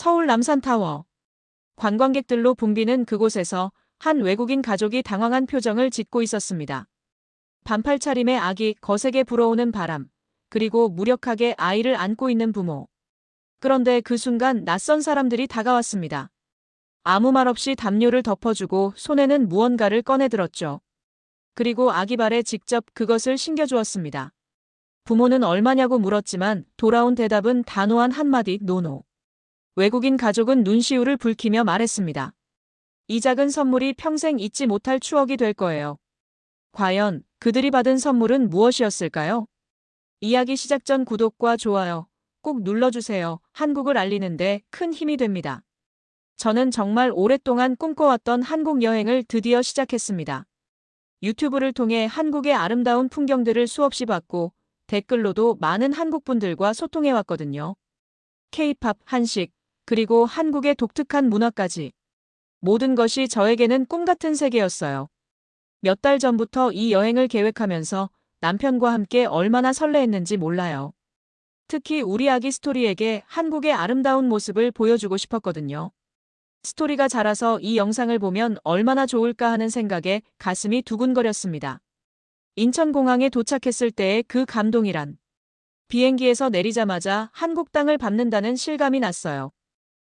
서울 남산타워. 관광객들로 붐비는 그곳에서 한 외국인 가족이 당황한 표정을 짓고 있었습니다. 반팔 차림의 아기 거세게 불어오는 바람, 그리고 무력하게 아이를 안고 있는 부모. 그런데 그 순간 낯선 사람들이 다가왔습니다. 아무 말 없이 담요를 덮어주고 손에는 무언가를 꺼내들었죠. 그리고 아기 발에 직접 그것을 신겨주었습니다. 부모는 얼마냐고 물었지만 돌아온 대답은 단호한 한마디 노노. 외국인 가족은 눈시울을 붉히며 말했습니다. 이 작은 선물이 평생 잊지 못할 추억이 될 거예요. 과연 그들이 받은 선물은 무엇이었을까요? 이야기 시작 전 구독과 좋아요 꼭 눌러주세요. 한국을 알리는데 큰 힘이 됩니다. 저는 정말 오랫동안 꿈꿔왔던 한국 여행을 드디어 시작했습니다. 유튜브를 통해 한국의 아름다운 풍경들을 수없이 봤고 댓글로도 많은 한국분들과 소통해왔거든요. 케이팝, 한식, 그리고 한국의 독특한 문화까지. 모든 것이 저에게는 꿈 같은 세계였어요. 몇 달 전부터 이 여행을 계획하면서 남편과 함께 얼마나 설레했는지 몰라요. 특히 우리 아기 스토리에게 한국의 아름다운 모습을 보여주고 싶었거든요. 스토리가 자라서 이 영상을 보면 얼마나 좋을까 하는 생각에 가슴이 두근거렸습니다. 인천공항에 도착했을 때의 그 감동이란 비행기에서 내리자마자 한국 땅을 밟는다는 실감이 났어요.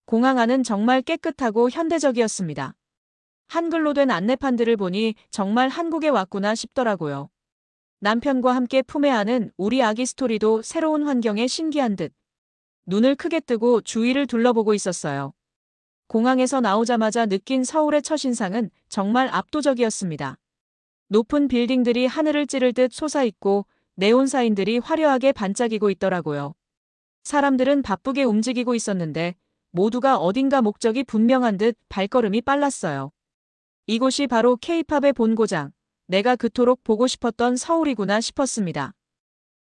공항 안은 정말 깨끗하고 현대적이었습니다. 한글로 된 안내판들을 보니 정말 한국에 왔구나 싶더라고요. 남편과 함께 품에 안은 우리 아기 스토리도 새로운 환경에 신기한 듯 눈을 크게 뜨고 주위를 둘러보고 있었어요. 공항에서 나오자마자 느낀 서울의 첫인상은 정말 압도적이었습니다. 높은 빌딩들이 하늘을 찌를 듯 솟아있고 네온사인들이 화려하게 반짝이고 있더라고요. 사람들은 바쁘게 움직이고 있었는데 모두가 어딘가 목적이 분명한 듯 발걸음이 빨랐어요. 이곳이 바로 케이팝의 본고장, 내가 그토록 보고 싶었던 서울이구나 싶었습니다.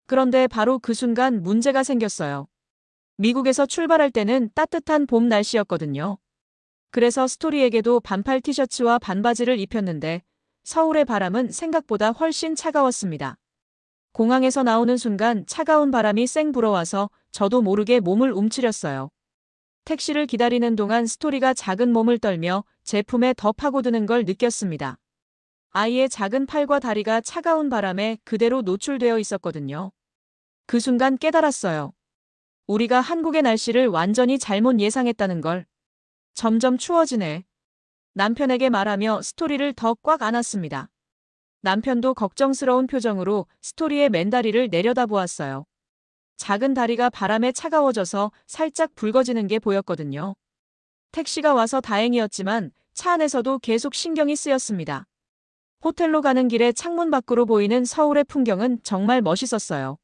그런데 바로 그 순간 문제가 생겼어요. 미국에서 출발할 때는 따뜻한 봄 날씨였거든요. 그래서 스토리에게도 반팔 티셔츠와 반바지를 입혔는데 서울의 바람은 생각보다 훨씬 차가웠습니다. 공항에서 나오는 순간 차가운 바람이 쌩 불어와서 저도 모르게 몸을 움츠렸어요. 택시를 기다리는 동안 스토리가 작은 몸을 떨며 제품에 더 파고드는 걸 느꼈습니다. 아이의 작은 팔과 다리가 차가운 바람에 그대로 노출되어 있었거든요. 그 순간 깨달았어요. 우리가 한국의 날씨를 완전히 잘못 예상했다는 걸. 점점 추워지네. 남편에게 말하며 스토리를 더 꽉 안았습니다. 남편도 걱정스러운 표정으로 스토리의 맨다리를 내려다보았어요. 작은 다리가 바람에 차가워져서 살짝 붉어지는 게 보였거든요. 택시가 와서 다행이었지만 차 안에서도 계속 신경이 쓰였습니다. 호텔로 가는 길에 창문 밖으로 보이는 서울의 풍경은 정말 멋있었어요.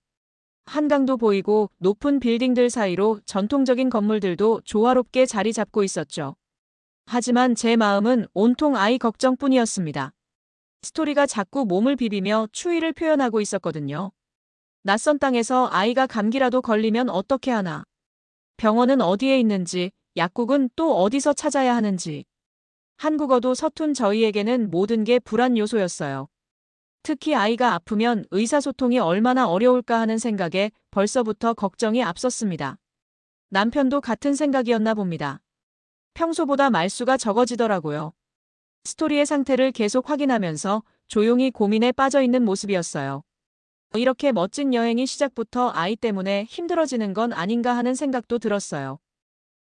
한강도 보이고 높은 빌딩들 사이로 전통적인 건물들도 조화롭게 자리 잡고 있었죠. 하지만 제 마음은 온통 아이 걱정뿐이었습니다. 스토리가 자꾸 몸을 비비며 추위를 표현하고 있었거든요. 낯선 땅에서 아이가 감기라도 걸리면 어떻게 하나. 병원은 어디에 있는지, 약국은 또 어디서 찾아야 하는지. 한국어도 서툰 저희에게는 모든 게 불안 요소였어요. 특히 아이가 아프면 의사소통이 얼마나 어려울까 하는 생각에 벌써부터 걱정이 앞섰습니다. 남편도 같은 생각이었나 봅니다. 평소보다 말수가 적어지더라고요. 스토리의 상태를 계속 확인하면서 조용히 고민에 빠져 있는 모습이었어요. 이렇게 멋진 여행이 시작부터 아이 때문에 힘들어지는 건 아닌가 하는 생각도 들었어요.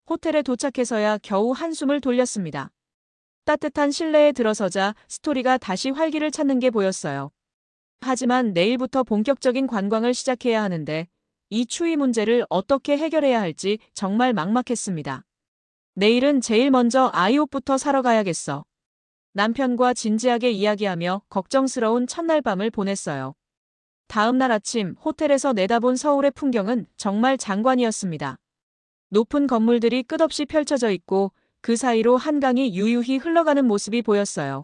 호텔에 도착해서야 겨우 한숨을 돌렸습니다. 따뜻한 실내에 들어서자 스토리가 다시 활기를 찾는 게 보였어요. 하지만 내일부터 본격적인 관광을 시작해야 하는데 이 추위 문제를 어떻게 해결해야 할지 정말 막막했습니다. 내일은 제일 먼저 아이 옷부터 사러 가야겠어. 남편과 진지하게 이야기하며 걱정스러운 첫날 밤을 보냈어요. 다음 날 아침 호텔에서 내다본 서울의 풍경은 정말 장관이었습니다. 높은 건물들이 끝없이 펼쳐져 있고 그 사이로 한강이 유유히 흘러가는 모습이 보였어요.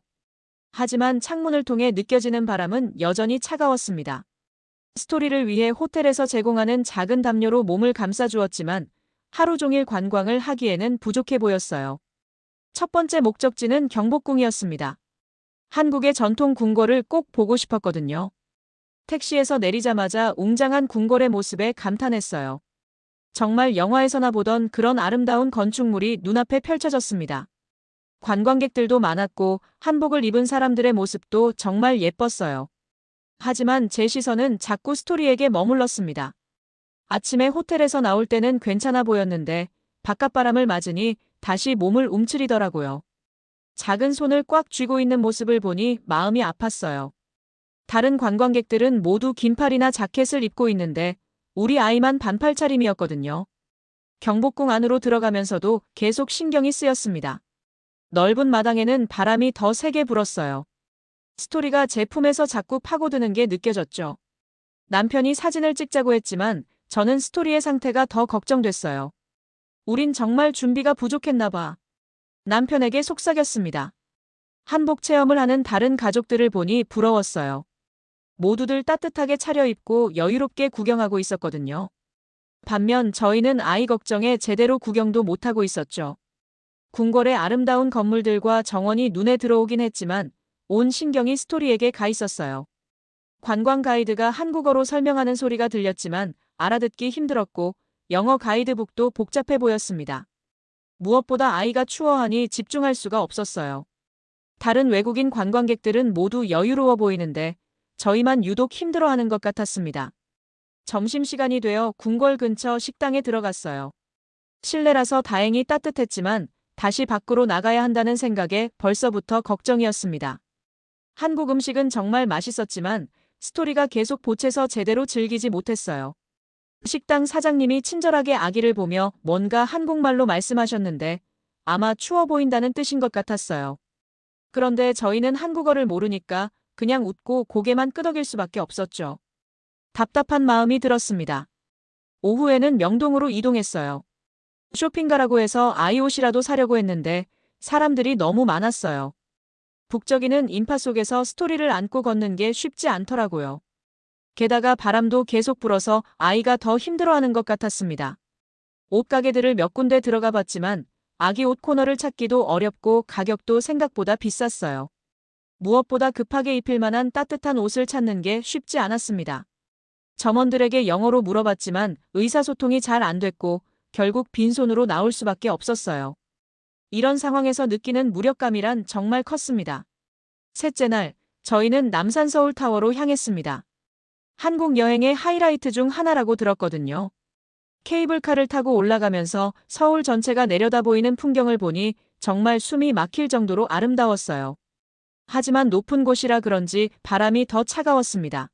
하지만 창문을 통해 느껴지는 바람은 여전히 차가웠습니다. 스토리를 위해 호텔에서 제공하는 작은 담요로 몸을 감싸주었지만 하루 종일 관광을 하기에는 부족해 보였어요. 첫 번째 목적지는 경복궁이었습니다. 한국의 전통 궁궐을 꼭 보고 싶었거든요. 택시에서 내리자마자 웅장한 궁궐의 모습에 감탄했어요. 정말 영화에서나 보던 그런 아름다운 건축물이 눈앞에 펼쳐졌습니다. 관광객들도 많았고 한복을 입은 사람들의 모습도 정말 예뻤어요. 하지만 제 시선은 자꾸 스토리에게 머물렀습니다. 아침에 호텔에서 나올 때는 괜찮아 보였는데 바깥바람을 맞으니 다시 몸을 움츠리더라고요. 작은 손을 꽉 쥐고 있는 모습을 보니 마음이 아팠어요. 다른 관광객들은 모두 긴팔이나 자켓을 입고 있는데 우리 아이만 반팔 차림이었거든요. 경복궁 안으로 들어가면서도 계속 신경이 쓰였습니다. 넓은 마당에는 바람이 더 세게 불었어요. 스토리가 제 품에서 자꾸 파고드는 게 느껴졌죠. 남편이 사진을 찍자고 했지만 저는 스토리의 상태가 더 걱정됐어요. 우린 정말 준비가 부족했나 봐. 남편에게 속삭였습니다. 한복 체험을 하는 다른 가족들을 보니 부러웠어요. 모두들 따뜻하게 차려입고 여유롭게 구경하고 있었거든요. 반면 저희는 아이 걱정에 제대로 구경도 못하고 있었죠. 궁궐의 아름다운 건물들과 정원이 눈에 들어오긴 했지만 온 신경이 스토리에게 가 있었어요. 관광 가이드가 한국어로 설명하는 소리가 들렸지만 알아듣기 힘들었고 영어 가이드북도 복잡해 보였습니다. 무엇보다 아이가 추워하니 집중할 수가 없었어요. 다른 외국인 관광객들은 모두 여유로워 보이는데 저희만 유독 힘들어하는 것 같았습니다. 점심시간이 되어 궁궐 근처 식당에 들어갔어요. 실내라서 다행히 따뜻했지만 다시 밖으로 나가야 한다는 생각에 벌써부터 걱정이었습니다. 한국 음식은 정말 맛있었지만 스토리가 계속 보채서 제대로 즐기지 못했어요. 식당 사장님이 친절하게 아기를 보며 뭔가 한국말로 말씀하셨는데 아마 추워 보인다는 뜻인 것 같았어요. 그런데 저희는 한국어를 모르니까 그냥 웃고 고개만 끄덕일 수밖에 없었죠. 답답한 마음이 들었습니다. 오후에는 명동으로 이동했어요. 쇼핑 가라고 해서 아이 옷이라도 사려고 했는데 사람들이 너무 많았어요. 북적이는 인파 속에서 스토리를 안고 걷는 게 쉽지 않더라고요. 게다가 바람도 계속 불어서 아이가 더 힘들어하는 것 같았습니다. 옷가게들을 몇 군데 들어가 봤지만 아기 옷 코너를 찾기도 어렵고 가격도 생각보다 비쌌어요. 무엇보다 급하게 입힐 만한 따뜻한 옷을 찾는 게 쉽지 않았습니다. 점원들에게 영어로 물어봤지만 의사소통이 잘 안 됐고 결국 빈손으로 나올 수밖에 없었어요. 이런 상황에서 느끼는 무력감이란 정말 컸습니다. 셋째 날, 저희는 남산 서울타워로 향했습니다. 한국 여행의 하이라이트 중 하나라고 들었거든요. 케이블카를 타고 올라가면서 서울 전체가 내려다 보이는 풍경을 보니 정말 숨이 막힐 정도로 아름다웠어요. 하지만 높은 곳이라 그런지 바람이 더 차가웠습니다.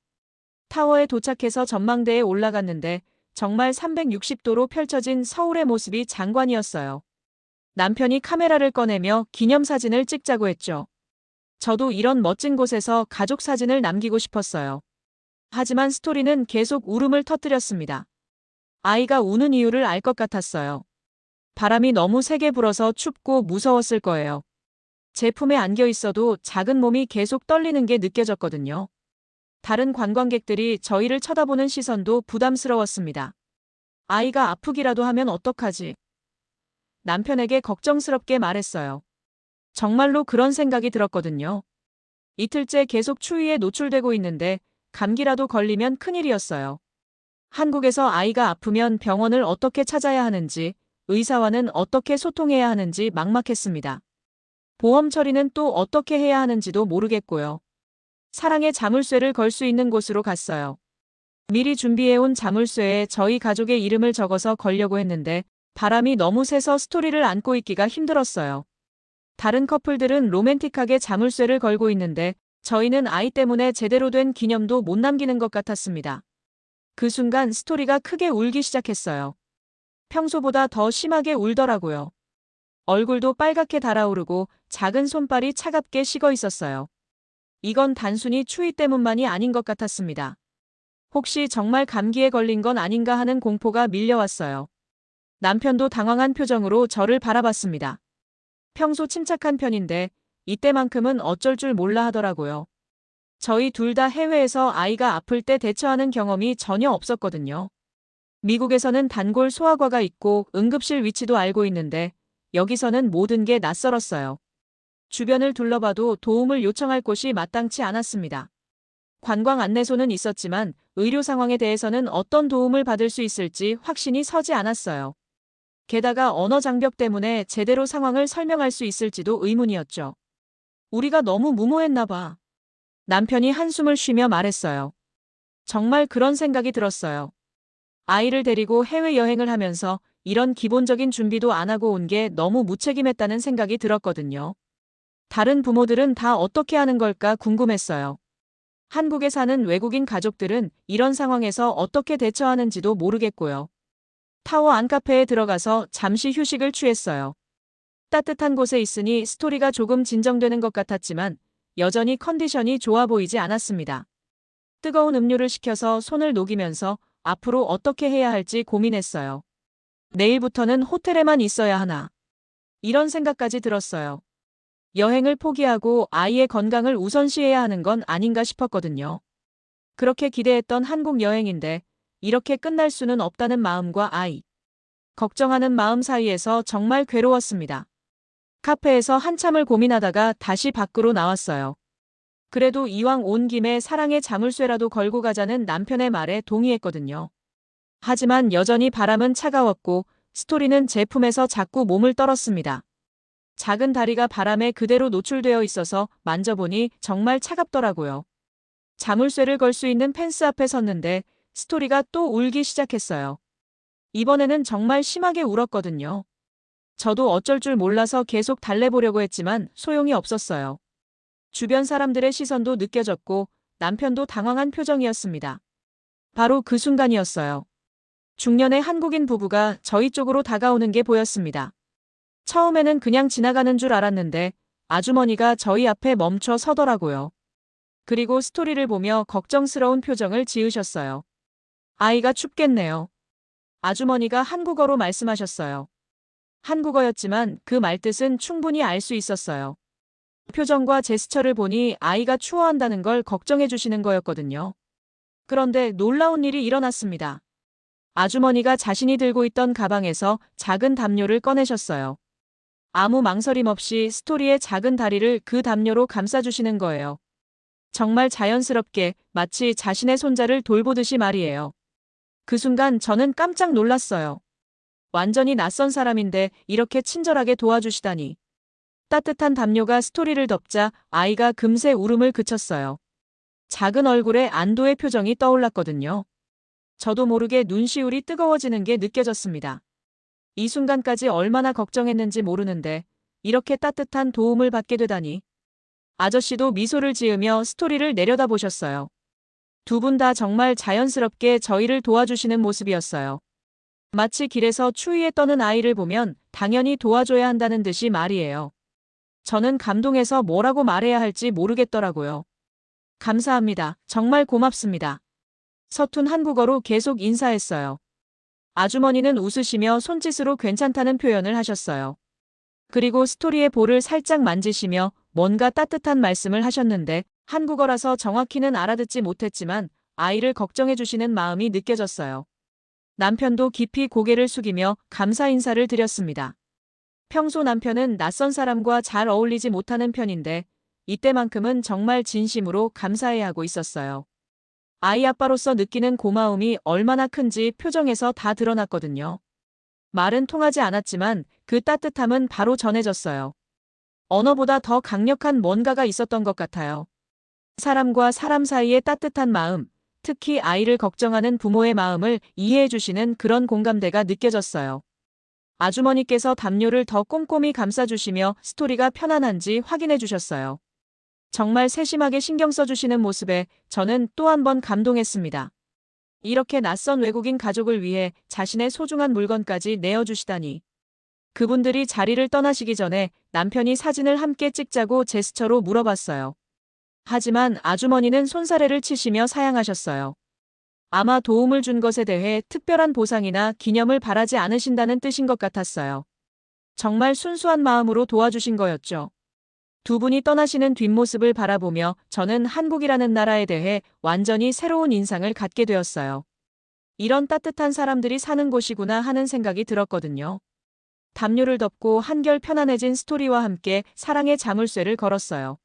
타워에 도착해서 전망대에 올라갔는데 정말 360도로 펼쳐진 서울의 모습이 장관이었어요. 남편이 카메라를 꺼내며 기념사진을 찍자고 했죠. 저도 이런 멋진 곳에서 가족 사진을 남기고 싶었어요. 하지만 스토리는 계속 울음을 터뜨렸습니다. 아이가 우는 이유를 알 것 같았어요. 바람이 너무 세게 불어서 춥고 무서웠을 거예요. 제 품에 안겨 있어도 작은 몸이 계속 떨리는 게 느껴졌거든요. 다른 관광객들이 저희를 쳐다보는 시선도 부담스러웠습니다. 아이가 아프기라도 하면 어떡하지? 남편에게 걱정스럽게 말했어요. 정말로 그런 생각이 들었거든요. 이틀째 계속 추위에 노출되고 있는데 감기라도 걸리면 큰일이었어요. 한국에서 아이가 아프면 병원을 어떻게 찾아야 하는지, 의사와는 어떻게 소통해야 하는지 막막했습니다. 보험 처리는 또 어떻게 해야 하는지도 모르겠고요. 사랑의 자물쇠를 걸 수 있는 곳으로 갔어요. 미리 준비해온 자물쇠에 저희 가족의 이름을 적어서 걸려고 했는데 바람이 너무 세서 스토리를 안고 있기가 힘들었어요. 다른 커플들은 로맨틱하게 자물쇠를 걸고 있는데 저희는 아이 때문에 제대로 된 기념도 못 남기는 것 같았습니다. 그 순간 스토리가 크게 울기 시작했어요. 평소보다 더 심하게 울더라고요. 얼굴도 빨갛게 달아오르고 작은 손발이 차갑게 식어 있었어요. 이건 단순히 추위 때문만이 아닌 것 같았습니다. 혹시 정말 감기에 걸린 건 아닌가 하는 공포가 밀려왔어요. 남편도 당황한 표정으로 저를 바라봤습니다. 평소 침착한 편인데 이때만큼은 어쩔 줄 몰라 하더라고요. 저희 둘 다 해외에서 아이가 아플 때 대처하는 경험이 전혀 없었거든요. 미국에서는 단골 소아과가 있고 응급실 위치도 알고 있는데 여기서는 모든 게 낯설었어요. 주변을 둘러봐도 도움을 요청할 곳이 마땅치 않았습니다. 관광 안내소는 있었지만 의료 상황에 대해서는 어떤 도움을 받을 수 있을지 확신이 서지 않았어요. 게다가 언어 장벽 때문에 제대로 상황을 설명할 수 있을지도 의문이었죠. 우리가 너무 무모했나 봐. 남편이 한숨을 쉬며 말했어요. 정말 그런 생각이 들었어요. 아이를 데리고 해외여행을 하면서 이런 기본적인 준비도 안 하고 온 게 너무 무책임했다는 생각이 들었거든요. 다른 부모들은 다 어떻게 하는 걸까 궁금했어요. 한국에 사는 외국인 가족들은 이런 상황에서 어떻게 대처하는지도 모르겠고요. 타워 안카페에 들어가서 잠시 휴식을 취했어요. 따뜻한 곳에 있으니 스토리가 조금 진정되는 것 같았지만 여전히 컨디션이 좋아 보이지 않았습니다. 뜨거운 음료를 시켜서 손을 녹이면서 앞으로 어떻게 해야 할지 고민했어요. 내일부터는 호텔에만 있어야 하나. 이런 생각까지 들었어요. 여행을 포기하고 아이의 건강을 우선시해야 하는 건 아닌가 싶었거든요. 그렇게 기대했던 한국 여행인데 이렇게 끝날 수는 없다는 마음과 아이. 걱정하는 마음 사이에서 정말 괴로웠습니다. 카페에서 한참을 고민하다가 다시 밖으로 나왔어요. 그래도 이왕 온 김에 사랑의 자물쇠라도 걸고 가자는 남편의 말에 동의했거든요. 하지만 여전히 바람은 차가웠고 스토리는 제품에서 자꾸 몸을 떨었습니다. 작은 다리가 바람에 그대로 노출되어 있어서 만져보니 정말 차갑더라고요. 자물쇠를 걸 수 있는 펜스 앞에 섰는데 스토리가 또 울기 시작했어요. 이번에는 정말 심하게 울었거든요. 저도 어쩔 줄 몰라서 계속 달래보려고 했지만 소용이 없었어요. 주변 사람들의 시선도 느껴졌고 남편도 당황한 표정이었습니다. 바로 그 순간이었어요. 중년의 한국인 부부가 저희 쪽으로 다가오는 게 보였습니다. 처음에는 그냥 지나가는 줄 알았는데 아주머니가 저희 앞에 멈춰 서더라고요. 그리고 스토리를 보며 걱정스러운 표정을 지으셨어요. 아이가 춥겠네요. 아주머니가 한국어로 말씀하셨어요. 한국어였지만 그 말뜻은 충분히 알 수 있었어요. 표정과 제스처를 보니 아이가 추워한다는 걸 걱정해 주시는 거였거든요. 그런데 놀라운 일이 일어났습니다. 아주머니가 자신이 들고 있던 가방에서 작은 담요를 꺼내셨어요. 아무 망설임 없이 스토리의 작은 다리를 그 담요로 감싸주시는 거예요. 정말 자연스럽게 마치 자신의 손자를 돌보듯이 말이에요. 그 순간 저는 깜짝 놀랐어요. 완전히 낯선 사람인데 이렇게 친절하게 도와주시다니. 따뜻한 담요가 스토리를 덮자 아이가 금세 울음을 그쳤어요. 작은 얼굴에 안도의 표정이 떠올랐거든요. 저도 모르게 눈시울이 뜨거워지는 게 느껴졌습니다. 이 순간까지 얼마나 걱정했는지 모르는데 이렇게 따뜻한 도움을 받게 되다니. 아저씨도 미소를 지으며 스토리를 내려다보셨어요. 두 분 다 정말 자연스럽게 저희를 도와주시는 모습이었어요. 마치 길에서 추위에 떠는 아이를 보면 당연히 도와줘야 한다는 듯이 말이에요. 저는 감동해서 뭐라고 말해야 할지 모르겠더라고요. 감사합니다. 정말 고맙습니다. 서툰 한국어로 계속 인사했어요. 아주머니는 웃으시며 손짓으로 괜찮다는 표현을 하셨어요. 그리고 스토리의 볼을 살짝 만지시며 뭔가 따뜻한 말씀을 하셨는데 한국어라서 정확히는 알아듣지 못했지만 아이를 걱정해 주시는 마음이 느껴졌어요. 남편도 깊이 고개를 숙이며 감사 인사를 드렸습니다. 평소 남편은 낯선 사람과 잘 어울리지 못하는 편인데 이때만큼은 정말 진심으로 감사해야 하고 있었어요. 아이 아빠로서 느끼는 고마움이 얼마나 큰지 표정에서 다 드러났거든요. 말은 통하지 않았지만 그 따뜻함은 바로 전해졌어요. 언어보다 더 강력한 뭔가가 있었던 것 같아요. 사람과 사람 사이의 따뜻한 마음, 특히 아이를 걱정하는 부모의 마음을 이해해 주시는 그런 공감대가 느껴졌어요. 아주머니께서 담요를 더 꼼꼼히 감싸주시며 스토리가 편안한지 확인해 주셨어요. 정말 세심하게 신경 써주시는 모습에 저는 또 한 번 감동했습니다. 이렇게 낯선 외국인 가족을 위해 자신의 소중한 물건까지 내어주시다니. 그분들이 자리를 떠나시기 전에 남편이 사진을 함께 찍자고 제스처로 물어봤어요. 하지만 아주머니는 손사래를 치시며 사양하셨어요. 아마 도움을 준 것에 대해 특별한 보상이나 기념을 바라지 않으신다는 뜻인 것 같았어요. 정말 순수한 마음으로 도와주신 거였죠. 두 분이 떠나시는 뒷모습을 바라보며 저는 한국이라는 나라에 대해 완전히 새로운 인상을 갖게 되었어요. 이런 따뜻한 사람들이 사는 곳이구나 하는 생각이 들었거든요. 담요를 덮고 한결 편안해진 스토리와 함께 사랑의 자물쇠를 걸었어요.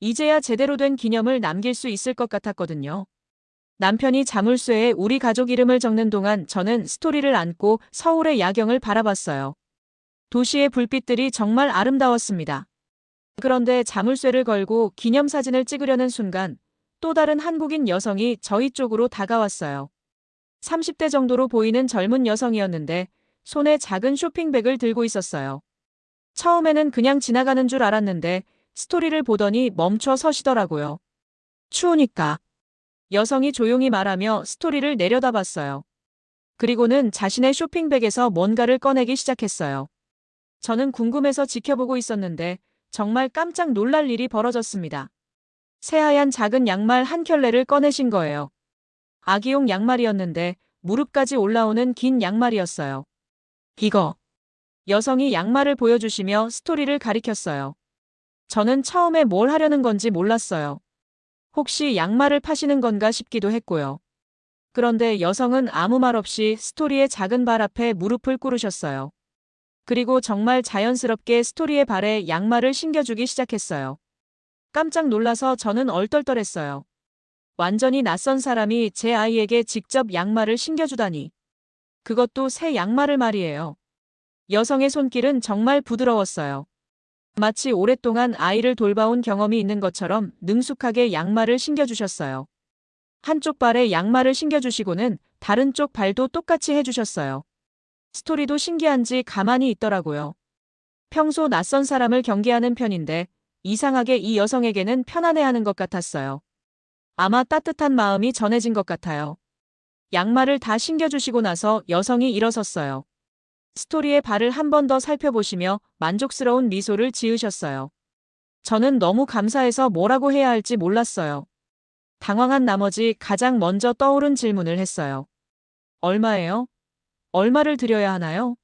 이제야 제대로 된 기념을 남길 수 있을 것 같았거든요. 남편이 자물쇠에 우리 가족 이름을 적는 동안 저는 스토리를 안고 서울의 야경을 바라봤어요. 도시의 불빛들이 정말 아름다웠습니다. 그런데 자물쇠를 걸고 기념사진을 찍으려는 순간 또 다른 한국인 여성이 저희 쪽으로 다가왔어요. 30대 정도로 보이는 젊은 여성이었는데 손에 작은 쇼핑백을 들고 있었어요. 처음에는 그냥 지나가는 줄 알았는데 스토리를 보더니 멈춰 서시더라고요. 추우니까. 여성이 조용히 말하며 스토리를 내려다봤어요. 그리고는 자신의 쇼핑백에서 뭔가를 꺼내기 시작했어요. 저는 궁금해서 지켜보고 있었는데 정말 깜짝 놀랄 일이 벌어졌습니다. 새하얀 작은 양말 한 켤레를 꺼내신 거예요. 아기용 양말이었는데 무릎까지 올라오는 긴 양말이었어요. 이거. 여성이 양말을 보여주시며 스토리를 가리켰어요. 저는 처음에 뭘 하려는 건지 몰랐어요. 혹시 양말을 파시는 건가 싶기도 했고요. 그런데 여성은 아무 말 없이 스토리의 작은 발 앞에 무릎을 꿇으셨어요. 그리고 정말 자연스럽게 스토리의 발에 양말을 신겨주기 시작했어요. 깜짝 놀라서 저는 얼떨떨했어요. 완전히 낯선 사람이 제 아이에게 직접 양말을 신겨주다니. 그것도 새 양말을 말이에요. 여성의 손길은 정말 부드러웠어요. 마치 오랫동안 아이를 돌봐온 경험이 있는 것처럼 능숙하게 양말을 신겨주셨어요. 한쪽 발에 양말을 신겨주시고는 다른 쪽 발도 똑같이 해주셨어요. 스토리도 신기한지 가만히 있더라고요. 평소 낯선 사람을 경계하는 편인데 이상하게 이 여성에게는 편안해하는 것 같았어요. 아마 따뜻한 마음이 전해진 것 같아요. 양말을 다 신겨주시고 나서 여성이 일어섰어요. 스토리의 발을 한 번 더 살펴보시며 만족스러운 미소를 지으셨어요. 저는 너무 감사해서 뭐라고 해야 할지 몰랐어요. 당황한 나머지 가장 먼저 떠오른 질문을 했어요. 얼마예요? 얼마를 드려야 하나요?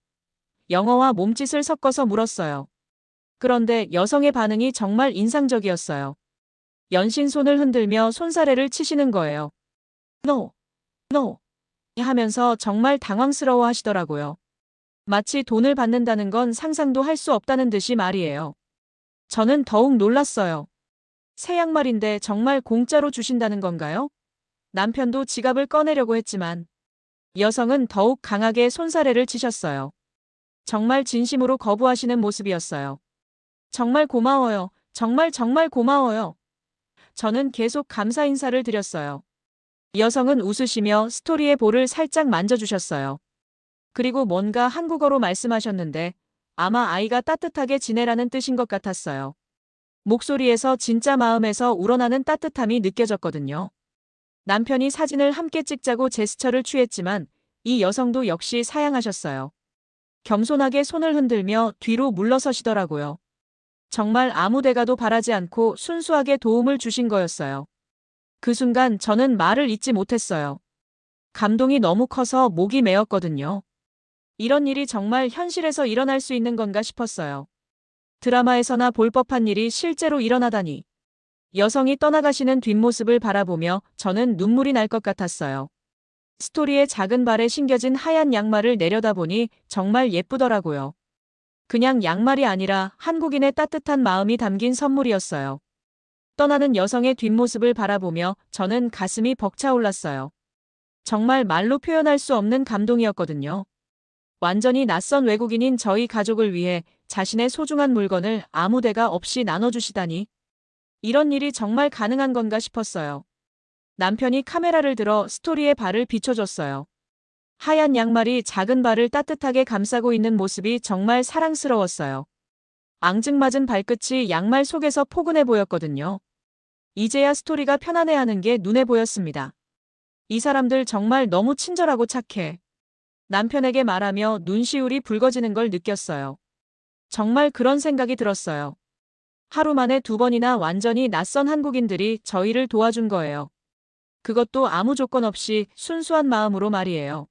영어와 몸짓을 섞어서 물었어요. 그런데 여성의 반응이 정말 인상적이었어요. 연신 손을 흔들며 손사래를 치시는 거예요. No, no 하면서 정말 당황스러워 하시더라고요. 마치 돈을 받는다는 건 상상도 할 수 없다는 듯이 말이에요. 저는 더욱 놀랐어요. 새 양말인데 정말 공짜로 주신다는 건가요? 남편도 지갑을 꺼내려고 했지만 여성은 더욱 강하게 손사래를 치셨어요. 정말 진심으로 거부하시는 모습이었어요. 정말 고마워요. 정말 정말 고마워요. 저는 계속 감사 인사를 드렸어요. 여성은 웃으시며 스토리의 볼을 살짝 만져주셨어요. 그리고 뭔가 한국어로 말씀하셨는데 아마 아이가 따뜻하게 지내라는 뜻인 것 같았어요. 목소리에서 진짜 마음에서 우러나는 따뜻함이 느껴졌거든요. 남편이 사진을 함께 찍자고 제스처를 취했지만 이 여성도 역시 사양하셨어요. 겸손하게 손을 흔들며 뒤로 물러서시더라고요. 정말 아무 데가도 바라지 않고 순수하게 도움을 주신 거였어요. 그 순간 저는 말을 잇지 못했어요. 감동이 너무 커서 목이 메었거든요. 이런 일이 정말 현실에서 일어날 수 있는 건가 싶었어요. 드라마에서나 볼 법한 일이 실제로 일어나다니. 여성이 떠나가시는 뒷모습을 바라보며 저는 눈물이 날 것 같았어요. 스토리의 작은 발에 신겨진 하얀 양말을 내려다보니 정말 예쁘더라고요. 그냥 양말이 아니라 한국인의 따뜻한 마음이 담긴 선물이었어요. 떠나는 여성의 뒷모습을 바라보며 저는 가슴이 벅차올랐어요. 정말 말로 표현할 수 없는 감동이었거든요. 완전히 낯선 외국인인 저희 가족을 위해 자신의 소중한 물건을 아무 데가 없이 나눠주시다니. 이런 일이 정말 가능한 건가 싶었어요. 남편이 카메라를 들어 스토리의 발을 비춰줬어요. 하얀 양말이 작은 발을 따뜻하게 감싸고 있는 모습이 정말 사랑스러웠어요. 앙증맞은 발끝이 양말 속에서 포근해 보였거든요. 이제야 스토리가 편안해하는 게 눈에 보였습니다. 이 사람들 정말 너무 친절하고 착해. 남편에게 말하며 눈시울이 붉어지는 걸 느꼈어요. 정말 그런 생각이 들었어요. 하루 만에 두 번이나 완전히 낯선 한국인들이 저희를 도와준 거예요. 그것도 아무 조건 없이 순수한 마음으로 말이에요.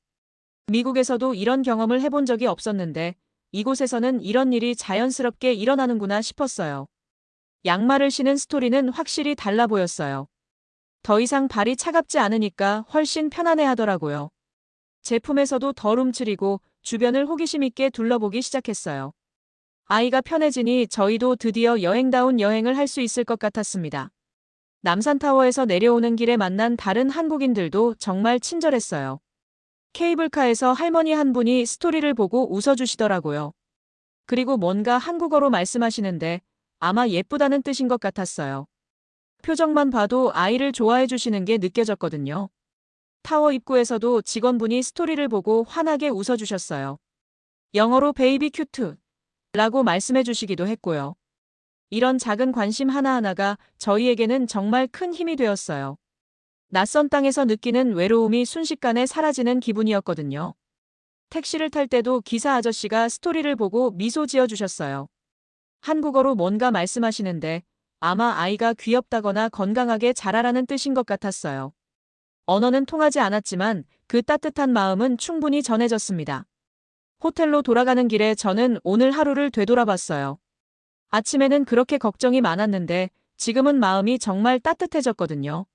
미국에서도 이런 경험을 해본 적이 없었는데 이곳에서는 이런 일이 자연스럽게 일어나는구나 싶었어요. 양말을 신은 스토리는 확실히 달라 보였어요. 더 이상 발이 차갑지 않으니까 훨씬 편안해 하더라고요. 제품에서도 덜 움츠리고 주변을 호기심 있게 둘러보기 시작했어요. 아이가 편해지니 저희도 드디어 여행다운 여행을 할 수 있을 것 같았습니다. 남산타워에서 내려오는 길에 만난 다른 한국인들도 정말 친절했어요. 케이블카에서 할머니 한 분이 스토리를 보고 웃어주시더라고요. 그리고 뭔가 한국어로 말씀하시는데 아마 예쁘다는 뜻인 것 같았어요. 표정만 봐도 아이를 좋아해 주시는 게 느껴졌거든요. 타워 입구에서도 직원분이 스토리를 보고 환하게 웃어주셨어요. 영어로 베이비 큐트 라고 말씀해 주시기도 했고요. 이런 작은 관심 하나하나가 저희에게는 정말 큰 힘이 되었어요. 낯선 땅에서 느끼는 외로움이 순식간에 사라지는 기분이었거든요. 택시를 탈 때도 기사 아저씨가 스토리를 보고 미소 지어 주셨어요. 한국어로 뭔가 말씀하시는데 아마 아이가 귀엽다거나 건강하게 자라라는 뜻인 것 같았어요. 언어는 통하지 않았지만 그 따뜻한 마음은 충분히 전해졌습니다. 호텔로 돌아가는 길에 저는 오늘 하루를 되돌아봤어요. 아침에는 그렇게 걱정이 많았는데 지금은 마음이 정말 따뜻해졌거든요.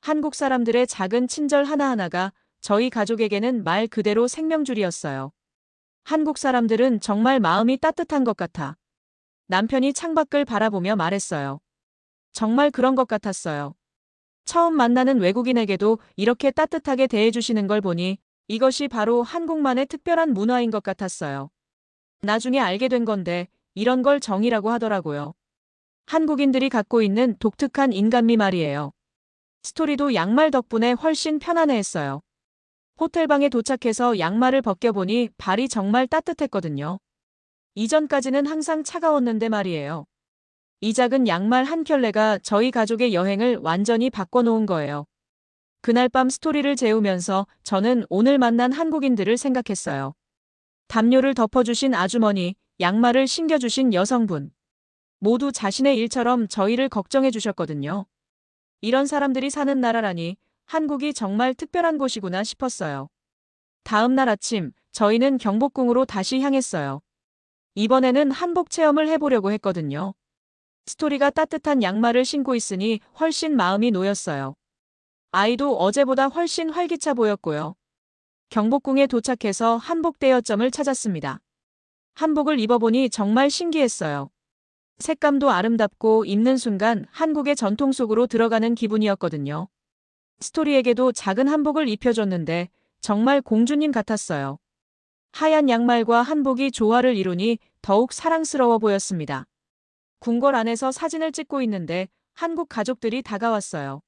한국 사람들의 작은 친절 하나하나가 저희 가족에게는 말 그대로 생명줄이었어요. 한국 사람들은 정말 마음이 따뜻한 것 같아. 남편이 창밖을 바라보며 말했어요. 정말 그런 것 같았어요. 처음 만나는 외국인에게도 이렇게 따뜻하게 대해주시는 걸 보니 이것이 바로 한국만의 특별한 문화인 것 같았어요. 나중에 알게 된 건데 이런 걸 정이라고 하더라고요. 한국인들이 갖고 있는 독특한 인간미 말이에요. 스토리도 양말 덕분에 훨씬 편안해했어요. 호텔방에 도착해서 양말을 벗겨보니 발이 정말 따뜻했거든요. 이전까지는 항상 차가웠는데 말이에요. 이 작은 양말 한 켤레가 저희 가족의 여행을 완전히 바꿔놓은 거예요. 그날 밤 스토리를 재우면서 저는 오늘 만난 한국인들을 생각했어요. 담요를 덮어주신 아주머니, 양말을 신겨주신 여성분. 모두 자신의 일처럼 저희를 걱정해 주셨거든요. 이런 사람들이 사는 나라라니 한국이 정말 특별한 곳이구나 싶었어요. 다음 날 아침 저희는 경복궁으로 다시 향했어요. 이번에는 한복 체험을 해보려고 했거든요. 스토리가 따뜻한 양말을 신고 있으니 훨씬 마음이 놓였어요. 아이도 어제보다 훨씬 활기차 보였고요. 경복궁에 도착해서 한복 대여점을 찾았습니다. 한복을 입어보니 정말 신기했어요. 색감도 아름답고 입는 순간 한국의 전통 속으로 들어가는 기분이었거든요. 스토리에게도 작은 한복을 입혀줬는데 정말 공주님 같았어요. 하얀 양말과 한복이 조화를 이루니 더욱 사랑스러워 보였습니다. 궁궐 안에서 사진을 찍고 있는데 한국 가족들이 다가왔어요.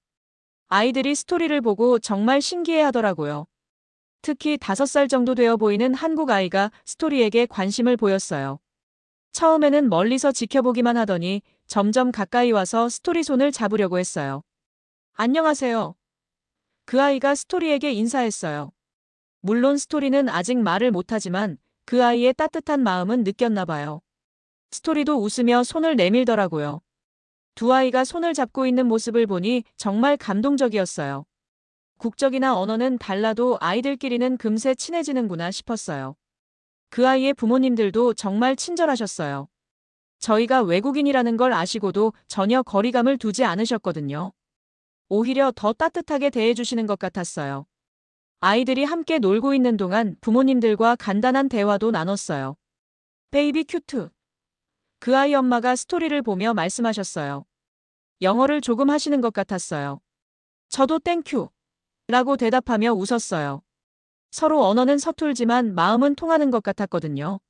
아이들이 스토리를 보고 정말 신기해 하더라고요. 특히 5살 정도 되어 보이는 한국 아이가 스토리에게 관심을 보였어요. 처음에는 멀리서 지켜보기만 하더니 점점 가까이 와서 스토리 손을 잡으려고 했어요. 안녕하세요. 그 아이가 스토리에게 인사했어요. 물론 스토리는 아직 말을 못하지만 그 아이의 따뜻한 마음은 느꼈나 봐요. 스토리도 웃으며 손을 내밀더라고요. 두 아이가 손을 잡고 있는 모습을 보니 정말 감동적이었어요. 국적이나 언어는 달라도 아이들끼리는 금세 친해지는구나 싶었어요. 그 아이의 부모님들도 정말 친절하셨어요. 저희가 외국인이라는 걸 아시고도 전혀 거리감을 두지 않으셨거든요. 오히려 더 따뜻하게 대해주시는 것 같았어요. 아이들이 함께 놀고 있는 동안 부모님들과 간단한 대화도 나눴어요. 베이비 큐트. 그 아이 엄마가 스토리를 보며 말씀하셨어요. 영어를 조금 하시는 것 같았어요. 저도 땡큐. 라고 대답하며 웃었어요. 서로 언어는 서툴지만 마음은 통하는 것 같았거든요.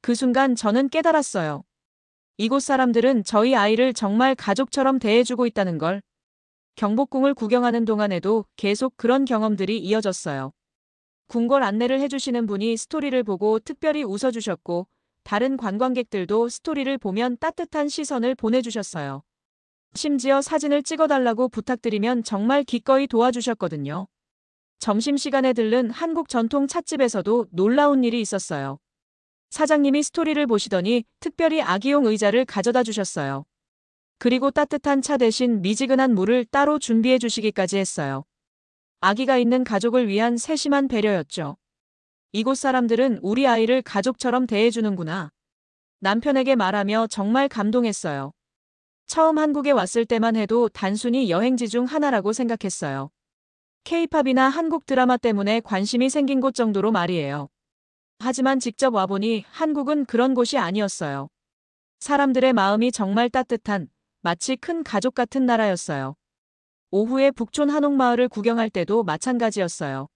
그 순간 저는 깨달았어요. 이곳 사람들은 저희 아이를 정말 가족처럼 대해주고 있다는 걸. 경복궁을 구경하는 동안에도 계속 그런 경험들이 이어졌어요. 궁궐 안내를 해주시는 분이 스토리를 보고 특별히 웃어주셨고, 다른 관광객들도 스토리를 보면 따뜻한 시선을 보내주셨어요. 심지어 사진을 찍어달라고 부탁드리면 정말 기꺼이 도와주셨거든요. 점심시간에 들른 한국 전통 찻집에서도 놀라운 일이 있었어요. 사장님이 스토리를 보시더니 특별히 아기용 의자를 가져다 주셨어요. 그리고 따뜻한 차 대신 미지근한 물을 따로 준비해 주시기까지 했어요. 아기가 있는 가족을 위한 세심한 배려였죠. 이곳 사람들은 우리 아이를 가족처럼 대해주는구나. 남편에게 말하며 정말 감동했어요. 처음 한국에 왔을 때만 해도 단순히 여행지 중 하나라고 생각했어요. 케이팝이나 한국 드라마 때문에 관심이 생긴 곳 정도로 말이에요. 하지만 직접 와보니 한국은 그런 곳이 아니었어요. 사람들의 마음이 정말 따뜻한 마치 큰 가족 같은 나라였어요. 오후에 북촌 한옥마을을 구경할 때도 마찬가지였어요.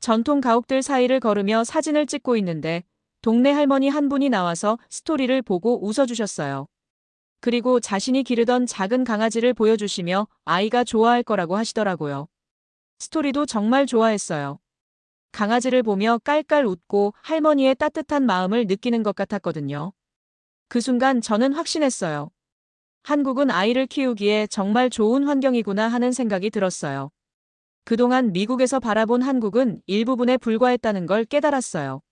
전통 가옥들 사이를 걸으며 사진을 찍고 있는데 동네 할머니 한 분이 나와서 스토리를 보고 웃어주셨어요. 그리고 자신이 기르던 작은 강아지를 보여주시며 아이가 좋아할 거라고 하시더라고요. 스토리도 정말 좋아했어요. 강아지를 보며 깔깔 웃고 할머니의 따뜻한 마음을 느끼는 것 같았거든요. 그 순간 저는 확신했어요. 한국은 아이를 키우기에 정말 좋은 환경이구나 하는 생각이 들었어요. 그동안 미국에서 바라본 한국은 일부분에 불과했다는 걸 깨달았어요.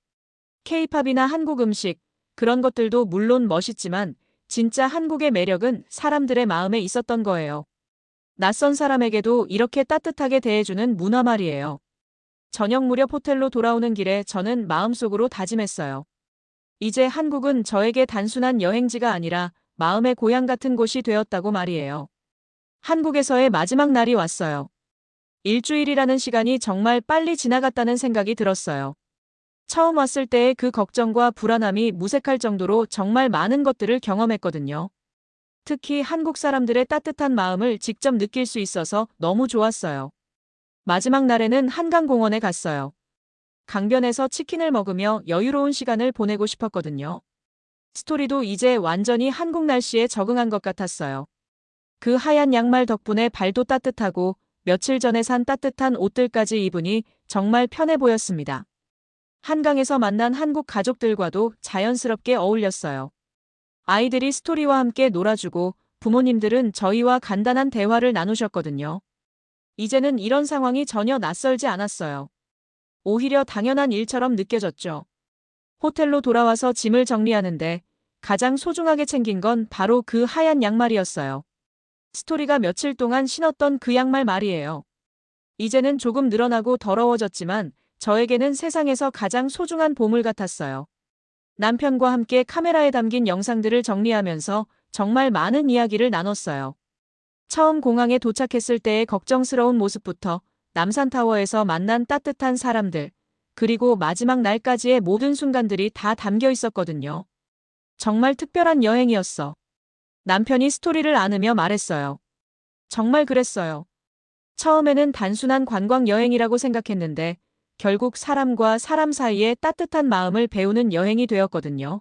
케이팝이나 한국 음식, 그런 것들도 물론 멋있지만 진짜 한국의 매력은 사람들의 마음에 있었던 거예요. 낯선 사람에게도 이렇게 따뜻하게 대해주는 문화 말이에요. 저녁 무렵 호텔로 돌아오는 길에 저는 마음속으로 다짐했어요. 이제 한국은 저에게 단순한 여행지가 아니라 마음의 고향 같은 곳이 되었다고 말이에요. 한국에서의 마지막 날이 왔어요. 일주일이라는 시간이 정말 빨리 지나갔다는 생각이 들었어요. 처음 왔을 때의 그 걱정과 불안함이 무색할 정도로 정말 많은 것들을 경험했거든요. 특히 한국 사람들의 따뜻한 마음을 직접 느낄 수 있어서 너무 좋았어요. 마지막 날에는 한강공원에 갔어요. 강변에서 치킨을 먹으며 여유로운 시간을 보내고 싶었거든요. 스토리도 이제 완전히 한국 날씨에 적응한 것 같았어요. 그 하얀 양말 덕분에 발도 따뜻하고 며칠 전에 산 따뜻한 옷들까지 입으니 정말 편해 보였습니다. 한강에서 만난 한국 가족들과도 자연스럽게 어울렸어요. 아이들이 스토리와 함께 놀아주고 부모님들은 저희와 간단한 대화를 나누셨거든요. 이제는 이런 상황이 전혀 낯설지 않았어요. 오히려 당연한 일처럼 느껴졌죠. 호텔로 돌아와서 짐을 정리하는데 가장 소중하게 챙긴 건 바로 그 하얀 양말이었어요. 스토리가 며칠 동안 신었던 그 양말 말이에요. 이제는 조금 늘어나고 더러워졌지만 저에게는 세상에서 가장 소중한 보물 같았어요. 남편과 함께 카메라에 담긴 영상들을 정리하면서 정말 많은 이야기를 나눴어요. 처음 공항에 도착했을 때의 걱정스러운 모습부터 남산타워에서 만난 따뜻한 사람들, 그리고 마지막 날까지의 모든 순간들이 다 담겨 있었거든요. 정말 특별한 여행이었어. 남편이 스토리를 안으며 말했어요. 정말 그랬어요. 처음에는 단순한 관광 여행이라고 생각했는데 결국 사람과 사람 사이의 따뜻한 마음을 배우는 여행이 되었거든요.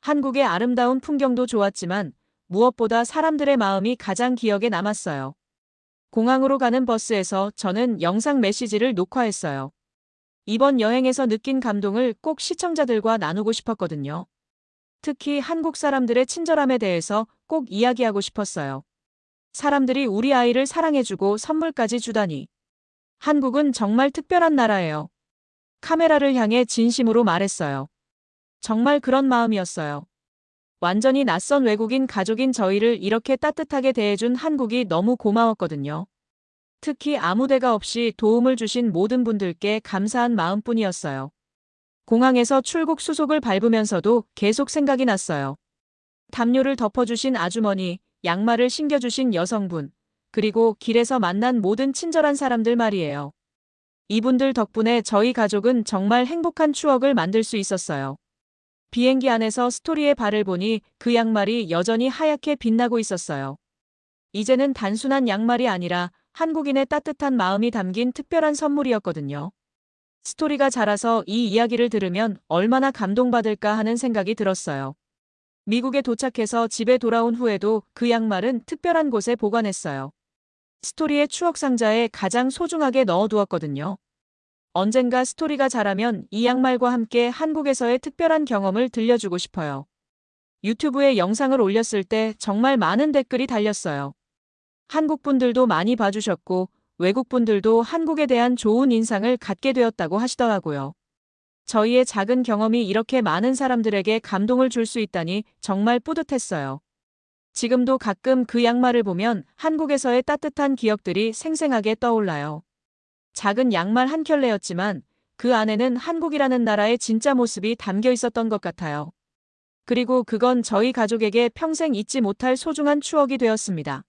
한국의 아름다운 풍경도 좋았지만 무엇보다 사람들의 마음이 가장 기억에 남았어요. 공항으로 가는 버스에서 저는 영상 메시지를 녹화했어요. 이번 여행에서 느낀 감동을 꼭 시청자들과 나누고 싶었거든요. 특히 한국 사람들의 친절함에 대해서 꼭 이야기하고 싶었어요. 사람들이 우리 아이를 사랑해주고 선물까지 주다니. 한국은 정말 특별한 나라예요. 카메라를 향해 진심으로 말했어요. 정말 그런 마음이었어요. 완전히 낯선 외국인 가족인 저희를 이렇게 따뜻하게 대해준 한국이 너무 고마웠거든요. 특히 아무 데가 없이 도움을 주신 모든 분들께 감사한 마음뿐이었어요. 공항에서 출국 수속을 밟으면서도 계속 생각이 났어요. 담요를 덮어주신 아주머니, 양말을 신겨주신 여성분, 그리고 길에서 만난 모든 친절한 사람들 말이에요. 이분들 덕분에 저희 가족은 정말 행복한 추억을 만들 수 있었어요. 비행기 안에서 스토리의 발을 보니 그 양말이 여전히 하얗게 빛나고 있었어요. 이제는 단순한 양말이 아니라 한국인의 따뜻한 마음이 담긴 특별한 선물이었거든요. 스토리가 자라서 이 이야기를 들으면 얼마나 감동받을까 하는 생각이 들었어요. 미국에 도착해서 집에 돌아온 후에도 그 양말은 특별한 곳에 보관했어요. 스토리의 추억 상자에 가장 소중하게 넣어두었거든요. 언젠가 스토리가 자라면 이 양말과 함께 한국에서의 특별한 경험을 들려주고 싶어요. 유튜브에 영상을 올렸을 때 정말 많은 댓글이 달렸어요. 한국 분들도 많이 봐주셨고 외국 분들도 한국에 대한 좋은 인상을 갖게 되었다고 하시더라고요. 저희의 작은 경험이 이렇게 많은 사람들에게 감동을 줄 수 있다니 정말 뿌듯했어요. 지금도 가끔 그 양말을 보면 한국에서의 따뜻한 기억들이 생생하게 떠올라요. 작은 양말 한 켤레였지만 그 안에는 한국이라는 나라의 진짜 모습이 담겨 있었던 것 같아요. 그리고 그건 저희 가족에게 평생 잊지 못할 소중한 추억이 되었습니다.